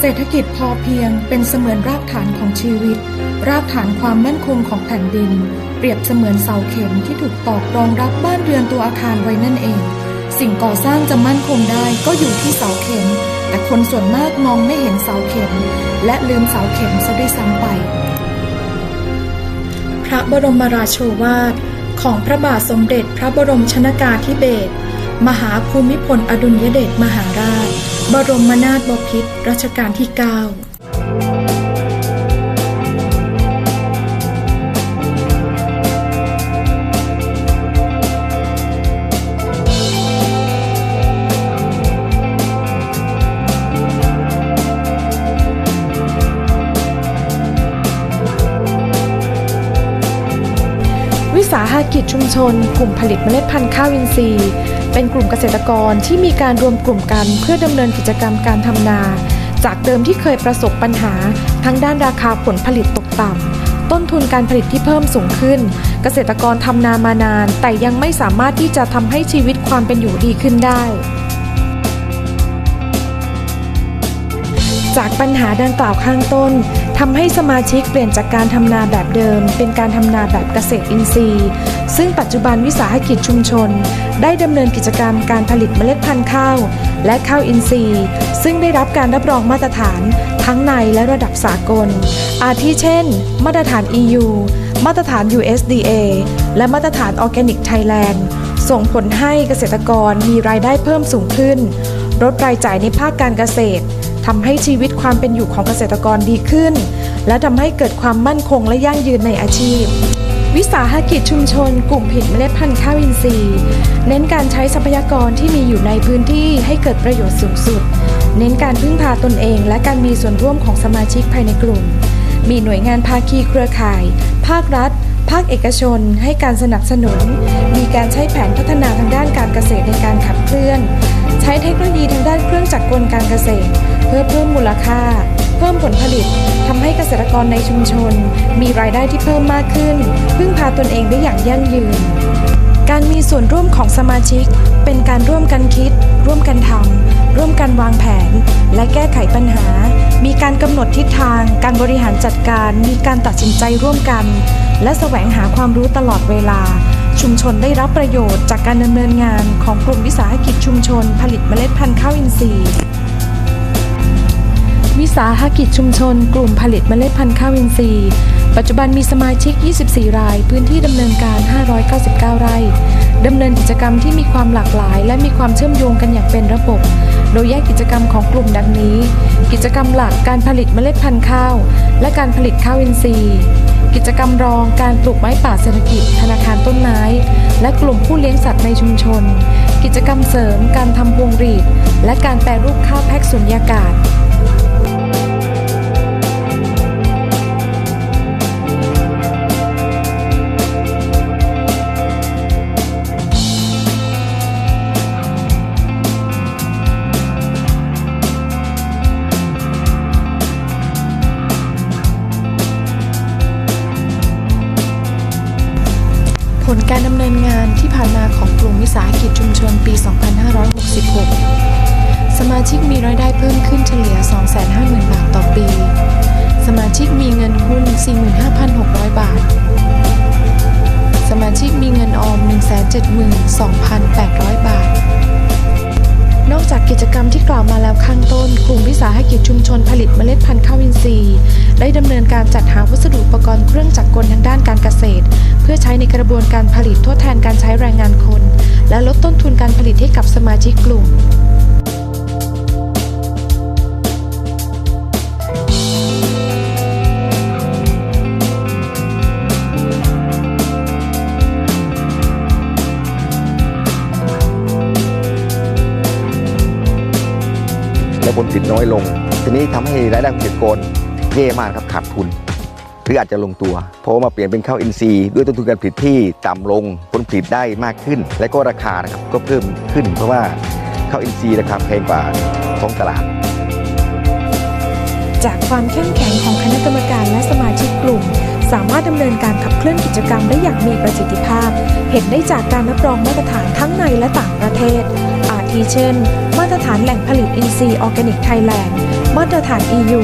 เศรษฐกิจพอเพียงเป็นเสมือนรากฐานของชีวิต รากฐานความมั่นคงของแผ่นดิน เปรียบเสมือนเสาเข็มที่ถูกตอกรองรับบ้านเรือนตัวอาคารไว้นั่นเอง สิ่งก่อสร้างจะมั่นคงได้ก็อยู่ที่เสาเข็ม แต่คนส่วนมากมองไม่เห็นเสาเข็ม และลืมเสาเข็มซะด้วยซ้ำไป พระบรมราโชวาทของพระบาทสมเด็จพระบรมชนากาธิเบศรมหาภูมิพลอดุลยเดชมหาราช บรมนาถบพิตรรัชกาลที่ 9วิสาหกิจชุมชน กลุ่มผลิตเมล็ดพันธุ์ข้าวอินทรีย์ เป็นกลุ่มเกษตรกรที่มีการรวมกลุ่มกันเพื่อดำเนินกิจกรรมการทำนา จากเดิมที่เคยประสบปัญหา ทั้งด้านราคาผลผลิตตกต่ำต้นทุนการผลิตที่เพิ่มสูงขึ้น เกษตรกรทำนามานาน แต่ยังไม่สามารถที่จะทำให้ชีวิตความเป็นอยู่ดีขึ้นได้จากปัญหาดังกล่าวข้างต้น ทำให้สมาชิกเปลี่ยนจากการทำนาแบบเดิม เป็นการทำนาแบบเกษตรอินทรีย์ ซึ่งปัจจุบันวิสาหกิจชุมชน ได้ดำเนินกิจกรรมการผลิตเมล็ดพันธุ์ข้าว และข้าวอินทรีย์ ซึ่งได้รับการรับรองมาตรฐานทั้งในและระดับสากล อาทิเช่น มาตรฐาน EU มาตรฐาน USDA และมาตรฐาน Organic Thailand ส่งผลให้เกษตรกรมีรายได้เพิ่มสูงขึ้นลดรายจ่ายในภาคการเกษตร ทำให้ชีวิตความเป็นอยู่ของเกษตรกรดีขึ้น และทำให้เกิดความมั่นคงและยั่งยืนในอาชีพ วิสาหกิจชุมชน กลุ่มผลิตเมล็ดพันธุ์ข้าวอินทรีย์ เน้นการใช้ทรัพยากรที่มีอยู่ในพื้นที่ให้เกิดประโยชน์สูงสุด เน้นการพึ่งพาตนเอง และการมีส่วนร่วมของสมาชิกภายในกลุ่ม มีหน่วยงานภาคีเครือข่าย ภาครัฐภาคเอกชนให้การสนับสนุน มีการใช้แผนพัฒนาทางด้านการเกษตรในการขับเคลื่อน ช้เทคโนโลยีทางด้านเครื่องจักรกลการเกษตร เพื่อเพิ่มมูลค่า เพิ่มผลผลิตทำให้เกษตรกรในชุมชน มีรายได้ที่เพิ่มมากขึ้น พึ่งพาตนเองได้อย่างยั่งยืน การมีส่วนร่วมของสมาชิก เป็นการร่วมกันคิด ร่วมกันทำร่วมกันวางแผน และแก้ไขปัญหา มีการกำหนดทิศทาง การบริหารจัดการ มีการตัดสินใจร่วมกัน และแสวงหาความรู้ตลอดเวลา ชุมชนได้รับประโยชน์จากการดำเนินงานของกลุ่มวิสาหกิจชุมชน ผลิตเมล็ดพันธุ์ข้าวอินทรีย์ วิสาหกิจชุมชน กลุ่มผลิตเมล็ดพันธุ์ข้าวอินทรีย์ ปัจจุบันมีสมาชิก 24 ราย พื้นที่ดำเนินการ 599 ไร่ดำเนินกิจกรรมที่มีความหลากหลาย และมีความเชื่อมโยงกันอย่างเป็นระบบ โดยแยกกิจกรรมของกลุ่มดังนี้ กิจกรรมหลักการผลิตเมล็ดพันธุ์ข้าว และการผลิตข้าวอินทรีย์ กิจกรรมรองการปลูกไม้ป่าเศรษฐกิจ ธนาคารต้นไม้ และกลุ่มผู้เลี้ยงสัตว์ในชุมชน กิจกรรมเสริม การทำพวงหรีด และการแปรรูปข้าวแพ็กสุญญากาศ ผลการดำเนินงานที่ผ่านมาของกลุ่มวิสาหกิจชุมชนปี 2566 สมาชิกมีรายได้เพิ่มขึ้นเฉลี่ย 250,000 บาทต่อปี สมาชิกมีเงินหุ้น 45,600 บาท สมาชิกมีเงินออม 172,800 กิจกรรมที่กล่าวมาแล้วข้างต้น กลุ่มวิสาหกิจชุมชนผลิตเมล็ดพันธุ์ข้าวอินทรีย์ ได้ดำเนินการจัดหาวัสดุอุปกรณ์เครื่องจักรกลทางด้านการเกษตร เพื่อใช้ในกระบวนการผลิตทดแทนการใช้แรงงานคน และลดต้นทุนการผลิตให้กับสมาชิกกลุ่ม ผลผลิตน้อยลง ทีนี้ทำให้รายได้เกษตรกรแย่มากครับขาดทุน หรืออาจจะลงตัว เพราะมาเปลี่ยนเป็นข้าวอินทรีย์ด้วยต้นทุนการผลิตที่ต่ำลงผลผลิตได้มากขึ้น และก็ราคานะครับก็เพิ่มขึ้น เพราะว่าข้าวอินทรีย์ราคาแพงกว่าท้องตลาด จากความเข้มแข็งของคณะกรรมการและสมาชิกกลุ่ม สามารถดำเนินการขับเคลื่อนกิจกรรมได้อย่างมีประสิทธิภาพ เห็นได้จากการรับรองมาตรฐานทั้งในและต่างประเทศ อาทิเช่น มาตรฐานแหล่งผลิตอินทรีย์ออร์แกนิกไทยแลนด์ มาตรฐาน EU